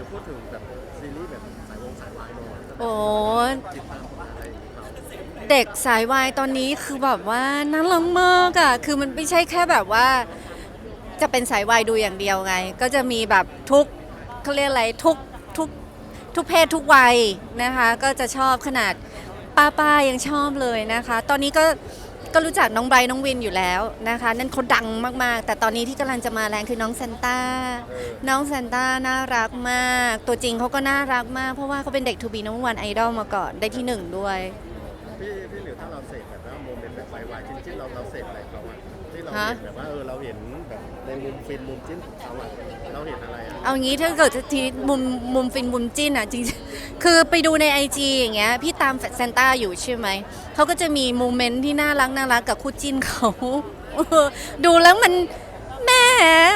ยวพูดถึงแบบซีรีส์แบบสายวงสายวายหน่อยโอ้ติดตามผลงานอะไรอย่างเงี้ยครับเด็กสายวายตอนนี้คือแบบว่าน่ารักมากอะคือมันไม่ใช่แค่แบบว่า จะเป็นสายวายดูอย่างเดียวไง ก็จะมีแบบทุกเขาเรียกอะไรทุกทุกทุกเพศทุกวัยนะคะ ก็จะชอบขนาดป้าป้ายังชอบเลยนะคะ ตอนนี้ก็ ก็รู้จักน้องไบรท์น้องวินอยู่แล้วนะคะ นั่นเขาดังมากๆ แต่ตอนนี้ที่กำลังจะมาแรงคือน้องแซนต้าเออน้องแซนต้าน่ารักมาก ตัวจริงเขาก็น่ารักมาก เพราะว่าเขาเป็นเด็กทูบีน้องวันไอดอลมาก่อนได้ที่หนึ่งด้วย พี่พี่หลิวถ้าเราเสพแบบว่าโมเมนต์แบบสายวายจริงๆเราเราเสพอะไรเขาอะที่เราฮะเห็นแบบว่าเออเราเห็นแบบในมุมฟินมุมจิ้นของเขาอะเราเห็นอะไรอะเอางี้ถ้าเกิดจะทีมุมมุมฟินมุมจิ้นอะจริงๆ คือไปดูในไอจีอย่างเงี้ยพี่ตามแซนต้าอยู่ใช่ไหม เขาก็จะมีโมเมนต์ที่น่ารักน่ารักกับคู่จิ้นเขาเออดูแล้วมันแหม่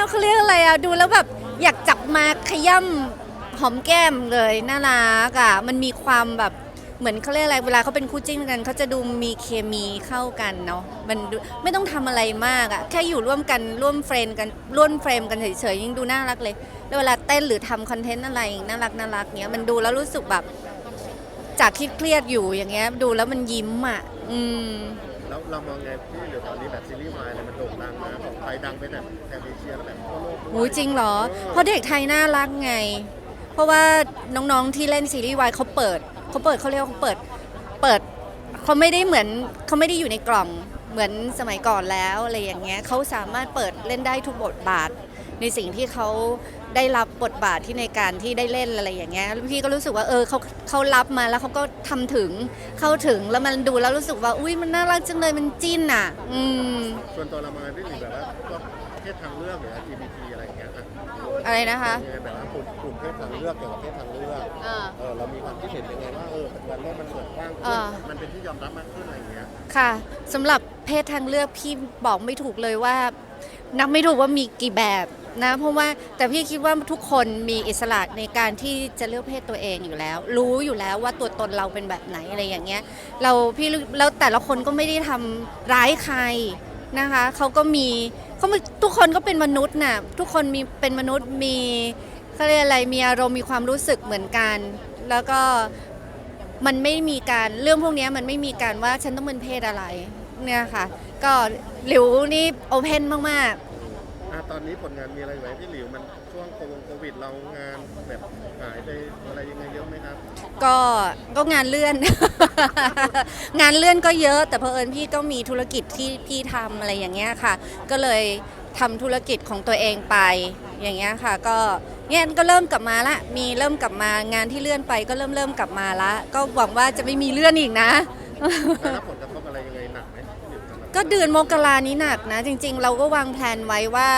เขาเรียกอะไรอะดูแล้วแบบอยากจับมาขย่ำหอมแก้มเลยน่ารักอะมันมีความแบบ เหมือนเขาเรียกอะไรเวลาเขาเป็นคู่จิ้นกันเขาจะดูมีเคมีเข้ากันเนาะมันดูไม่ต้องทำอะไรมากอะแค่อยู่ร่วมกันร่วมเฟรมกันร่วมเฟรมกันเฉยๆยังดูน่ารักเลยแล้วเวลาเต้นหรือทำคอนเทนต์อะไรน่ารักน่ารักเนี้ยมันดูแล้วรู้สึกแบบจากคิดเครียดๆอยู่อย่างเงี้ยดูแล้วมันยิ้มอะอืมแล้วเรามองไงพี่หลิวตอนนี้แบบซีรีส์วายอะไรมันโด่งดังมาของไทยดังไปแบบแถบเอเชียแล้วแบบทั่วโลกด้วยหูจริงเหรอ เพราะเด็กไทยน่ารักไง เพราะว่าน้องๆที่เล่นซีรีส์วายเขาเปิด เขาเปิดเขาเรียกว่าเขาเปิดเปิดเขาไม่ได้เหมือนเขาไม่ได้อยู่ในกล่องเหมือนสมัยก่อนแล้วอะไรอย่างเงี้ยเขาสามารถเปิดเล่นได้ทุกบทบาท ในสิ่งที่เขาได้รับบทบาทที่ในการที่ได้เล่นอะไรอย่างเงี้ยพี่ก็รู้สึกว่าเออเขาเขารับมาแล้วเขาก็ทำถึงเข้าถึงแล้วมันดูแล้วรู้สึกว่า อุ้ยมันน่ารักจังเลยมันจิ้นอะ อืมส่วนตัวเรามองไงพี่หลิวแบบว่า เพศทางเลือกหรือ LGBT อะไรอย่างเงี้ยอะอะไรนะคะ ยังไงแบบว่ากลุ่มกลุ่มเพศทางเลือกเกี่ยวกับเพศทางเลือกอ่าเออเรามีความคิดเห็นยังไงว่าเออปัจจุบันโลกมันเปิดกว้างขึ้นอ่ามันเป็นที่ยอมรับมากขึ้นอะไรอย่างเงี้ยค่ะสำหรับเพศทางเลือกพี่บอกไม่ถูกเลยว่า นับไม่ถูกว่ามีกี่แบบนะ เพราะว่าแต่พี่คิดว่าทุกคนมีอิสระในการที่จะเลือกเพศตัวเองอยู่แล้ว รู้อยู่แล้วว่าตัวตนเราเป็นแบบไหนอะไรอย่างเงี้ยเราพี่รู้แล้วแต่ละคนก็ไม่ได้ทำร้ายใครนะคะเขาก็มี เขามีทุกคนก็เป็นมนุษย์น่ะทุกคนมีเป็นมนุษย์มีเขาเรียกอะไรมีอารมณ์มีความรู้สึกเหมือนกัน แล้วก็มันไม่มีการเรื่องพวกนี้มันไม่มีการว่าฉันต้องเป็นเพศอะไรเนี่ยค่ะ ก็หลิวนี่โอเพนมากอะ ตอนนี้ผลงานมีอะไรไหมพี่หลิวมันช่วงโควงโควิดเรางานแบบหายไปอะไรยังไงเยอะไหมครับๆก็ก็งานเลื่อน งานเลื่อนก็เยอะ แต่เพอเอิญพี่ก็มีธุรกิจที่พี่ทำอะไรอย่างเงี้ยค่ะ ก็เลยทำธุรกิจของตัวเองไปอย่างเงี้ยค่ะ ก็เนี่ยก็เริ่มกลับมาละ มีเริ่มกลับมางานที่เลื่อนไปก็เริ่มเริ่มกลับมาละ ก็หวังว่าจะไม่มีเลื่อนอีกนะ ได้รับผล ก็เดือนมกรานี้หนักนะ จริง ๆ เราก็วางแผนไว้ว่า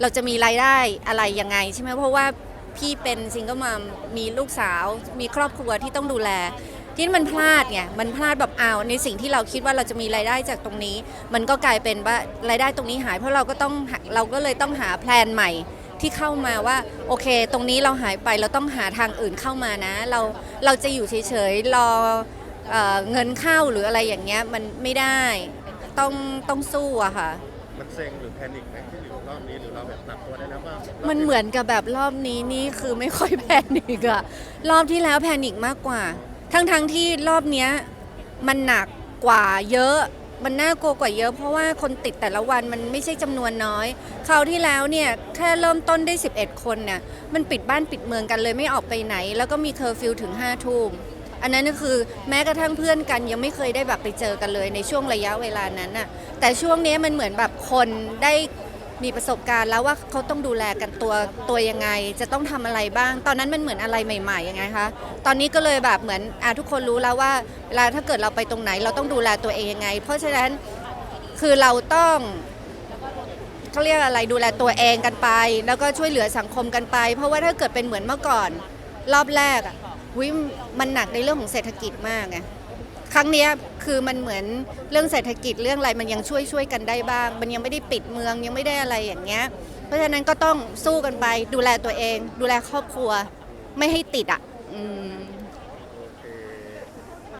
เราจะมีรายได้อะไรยังไงใช่ไหมเพราะว่าพี่เป็นซิงเกิลมัมมีลูกสาว มีครอบครัวที่ต้องดูแล ที่มันพลาดไงมันพลาดแบบอ้าวในสิ่งที่เราคิดว่าเราจะมีรายได้จากตรงนี้ มันก็กลายเป็นว่ารายได้ตรงนี้หายเพราะเราก็ต้องเราก็เลยต้องหาแพลนใหม่ที่เข้ามาว่าโอเค ตรงนี้เราหายไปเราต้องหาทางอื่นเข้ามานะ เราเราจะอยู่เฉยๆรอเอเงินเข้าหรืออะไรอย่างเงี้ยมันไม่ได้ ต้องต้องสู้อะค่ะ มันเซ็งหรือแพนิคไหมพี่หลิวรอบนี้หรือเราแบบปรับตัวได้แล้วว่ามัมันเหมือนกับแบบรอบนี้นี่คือไม่ค่อยแพนิกอะรอบที่แล้วแพนิกมากกว่า ทั้งๆทที่รอบเนี้ยมันหนักกว่าเยอะ มันน่ากลัวกว่าเยอะ เพราะว่าคนติดแต่ละวันมันไม่ใช่จำนวนน้อย คราวที่แล้วเนี่ยแค่เริ่มต้นได้ 11 คนเนี่ยมันปิดบ้านปิดเมืองกันเลยไม่ออกไปไหน แล้วก็มีเคอร์ฟิวถึง5้าทุ่ม อันนั้นก็คือแม้กระทั่งเพื่อนกันยังไม่เคยได้แบบไปเจอกันเลยในช่วงระยะเวลานั้นน่ะแต่ช่วงนี้มันเหมือนแบบคนได้มีประสบการณ์แล้วว่าเขาต้องดูแลกันตัวตัวยังไง จะต้องทำอะไรบ้าง ตอนนั้นมันเหมือนอะไรใหม่ๆยังไงคะตอนนี้ก็เลยแบบเหมือนอทุกคนรู้แล้วว่าเวลาถ้าเกิดเราไปตรงไหนเราต้องดูแลตัวเองยังไง เพราะฉะนั้นคือเราต้องเขาเรียกอะไรดูแลตัวเองกันไป แล้วก็ช่วยเหลือสังคมกันไป เพราะว่าถ้าเกิดเป็นเหมือนเมื่อก่อนรอบแรกอะ วิมันหนักในเรื่องของเศรษฐกิจมากไงครั้งเนี้ยคือมันเหมือนเรื่องเศรษฐกิจเรื่องอะไรมันยังช่วยช่วยกันได้บ้าง มันยังไม่ได้ปิดเมืองยังไม่ได้อะไรอย่างเงี้ย เพราะฉะนั้นก็ต้องสู้กันไปดูแลตัวเอง ดูแลครอบครัวไม่ให้ติดอะ อืม